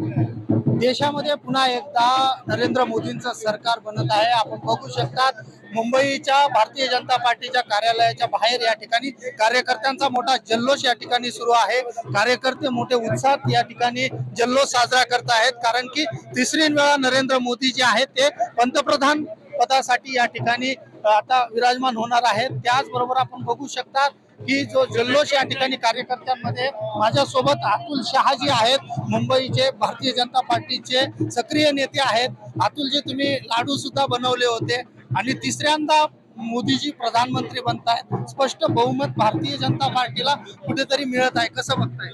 देशामध्ये पुन्हा एकदा नरेंद्र मोदींचं सरकार बनत आहे. आपण बघू शकतात मुंबईच्या भारतीय जनता पार्टीच्या कार्यालयाच्या बाहेर या ठिकाणी कार्यकर्त्यांचा मोठा जल्लोष या ठिकाणी सुरू आहे. कार्यकर्ते मोठे उत्साहात या ठिकाणी जल्लोष साजरा करत आहेत. कारण की तिसरी वेळा नरेंद्र मोदी जे आहेत ते पंतप्रधान पदासाठी या ठिकाणी आता विराजमान होणार आहेत. त्याचबरोबर आपण बघू शकतात की जो जल्लोष या ठिकाणी कार्यकर्त्यांमध्ये माझ्यासोबत अतुल शहाजी आहेत मुंबईचे भारतीय जनता पार्टीचे सक्रिय नेते आहेत. अतुलजी तुम्ही लाडू सुद्धा बनवले होते. आणि तिसऱ्यांदा मोदीजी प्रधानमंत्री बनतायत स्पष्ट बहुमत भारतीय जनता पार्टीला कुठेतरी मिळत आहे. कसं बघताय?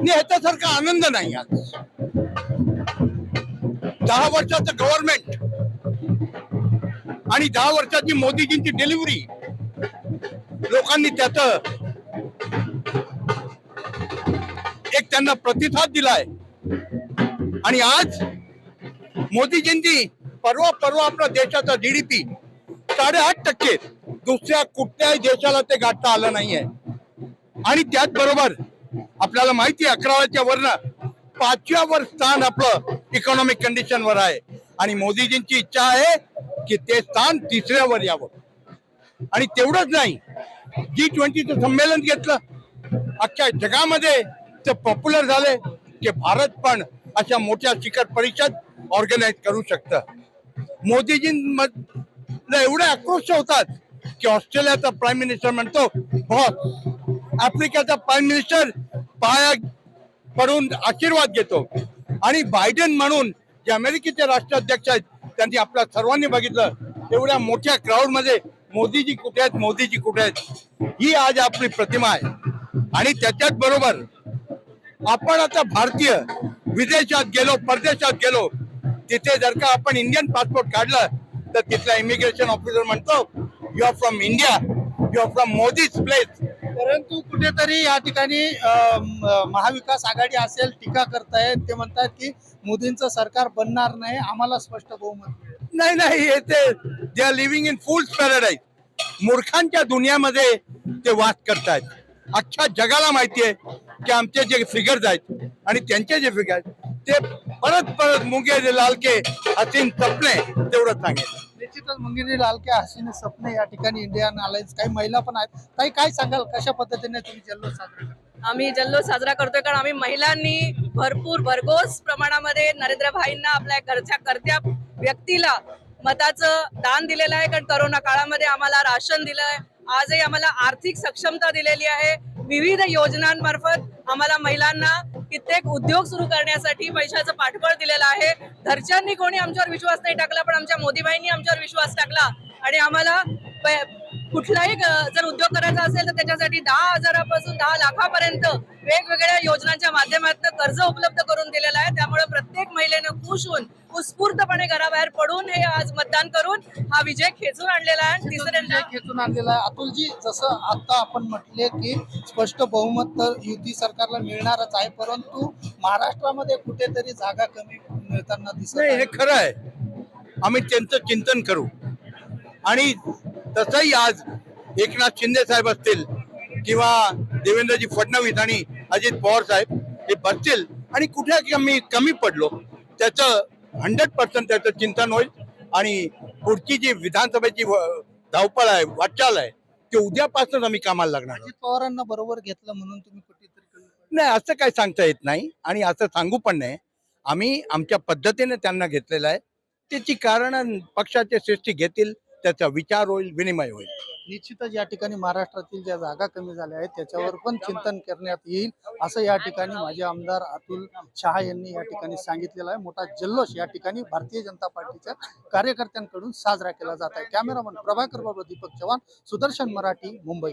ह्याच्यासारखा आनंद नाही आज. दहा वर्षाचं गव्हर्नमेंट आणि दहा वर्षाची मोदीजींची डिलिव्हरी लोकांनी त्याच एक त्यांना प्रतिसाद दिलाय. आणि आज मोदीजींनी परवा परवा आपला देशाचा जीडीपी साडेआठ टक्के दुसऱ्या कुठल्याही देशाला ते गाठता आलं नाहीये. आणि त्याचबरोबर आपल्याला माहिती आहे अकराव्याच्या वरनं पाचव्यावर स्थान आपलं इकॉनॉमिक कंडिशन वर आहे. आणि मोदीजींची इच्छा आहे की ते स्थान तिसऱ्यावर यावं. आणि तेवढंच नाही जी ट्वेंटीचं संमेलन घेतलं. अख्ख्या जगामध्ये ते पॉप्युलर झाले की भारत पण अशा मोठ्या शिखर परिषद ऑर्गनाईज करू शकतं. मोदीजींमध्ये एवढे आक्रोश होतात की ऑस्ट्रेलियाचा प्राईम मिनिस्टर म्हणतो बॉस आफ्रिकेचा प्राईम मिनिस्टर पाया पडून आशीर्वाद घेतो. आणि बायडन म्हणून जे अमेरिकेचे राष्ट्राध्यक्ष आहेत त्यांनी आपल्या सर्वांनी बघितलं एवढ्या मोठ्या क्राऊडमध्ये मोदीजी कुठे आहेत? मोदीजी कुठे आहेत? ही आज आपली प्रतिमा आहे. आणि त्याच्याच बरोबर आपण आता भारतीय विदेशात गेलो परदेशात गेलो तिथे जर का आपण इंडियन पासपोर्ट काढलं तर तिथला इमिग्रेशन ऑफिसर म्हणतो you are from India you are from Modi's place परंतु कुठेतरी या ठिकाणी महाविकास आघाडी असेल टीका करतायत ते म्हणतायत की मोदींचं सरकार बनणार नाही आम्हाला स्पष्ट बहुमत नाही नाही ते they are living in fool's paradise मूर्खांच्या दुनियामध्ये ते वास करतायत. अख्ख्या जगाला माहिती आहे की आमचे जे फिगर्स आहेत आणि त्यांचे जे फिगर आहेत ते परत परत मुंगे लालके हसीन सपने तेवढं सांगेल. निश्चितच मंगिनी लालके हसीने सपने या ठिकाणी इंडियन अलायन्स काही महिला पण आहेत. काही काय सांगाल? कशा पद्धतीने तुम्ही जल्लोष साजरा करता? आम्ही जल्लोष साजरा करतोय कारण आम्ही महिलांनी भरपूर भरघोस प्रमाणामध्ये नरेंद्र भाईंना आपल्या घरच्या करत्या व्यक्तीला मताचं दान दिलेलं आहे कारण करोना काळामध्ये आम्हाला राशन दिलंय. आजही आम्हाला आर्थिक सक्षमता दिलेली आहे. विविध योजनांमार्फत आम्हाला महिलांना कित्येक उद्योग सुरू करण्यासाठी पैशाचं पाठबळ दिलेलं आहे. घरच्यांनी कोणी आमच्यावर विश्वास नाही टाकला पण आमच्या मोदीबाईंनी आमच्यावर विश्वास टाकला. आणि आम्हाला कुठलाही ग- जर उद्योग करायचा असेल तर त्याच्यासाठी दहा हजारापासून दहा लाखापर्यंत वेगवेगळ्या योजनांच्या माध्यमातून कर्ज उपलब्ध करून दिलेलं आहे. त्यामुळे प्रत्येक महिलेनं खुश होऊन उत्स्फूर्तपणे घराबाहेर पडून हे आज मतदान करून हा विजय खेचून आणलेला आहे. तिसऱ्यांदा विजय खेचून आणलेला आहे. अतुलजी जसं आता आपण म्हटले की स्पष्ट बहुमत तर युती सरकारला मिळणारच आहे परंतु महाराष्ट्रामध्ये कुठेतरी जागा कमी मिळताना दिसत नाही हे खरं आहे. आम्ही त्यांचं चिंतन करू. आणि तसंही आज एकनाथ शिंदे साहेब असतील किंवा देवेंद्रजी फडणवीस आणि अजित पवार साहेब हे बसतील आणि कुठे कमी कमी पडलो त्याचं हंड्रेड पर्सेंट त्याचं चिंतन होईल आणि पुढची जी विधानसभेची धावपळ आहे वाटचाल आहे ते उद्यापासूनच आम्ही कामाला लागणार. अजित पवारांना बरोबर घेतलं म्हणून तुम्ही कुठेतरी. नाही असं काही सांगता येत नाही आणि असं सांगू पण नाही आम्ही आमच्या पद्धतीने त्यांना घेतलेलं आहे त्याची कारण पक्षाचे श्रेष्ठी घेतील त्याचा विचार होईल विनिमय होईल. निश्चितच या ठिकाणी महाराष्ट्रातील ज्या जागा कमी झाल्या आहेत त्याच्यावर पण चिंतन करण्यात येईल असं या ठिकाणी माझे आमदार अतुल शहा यांनी या ठिकाणी सांगितलेलं आहे. मोठा जल्लोष या ठिकाणी भारतीय जनता पार्टीच्या कार्यकर्त्यांकडून साजरा केला जात आहे. कॅमेरामन प्रभाकर बाबा दीपक चव्हाण सुदर्शन मराठी मुंबई.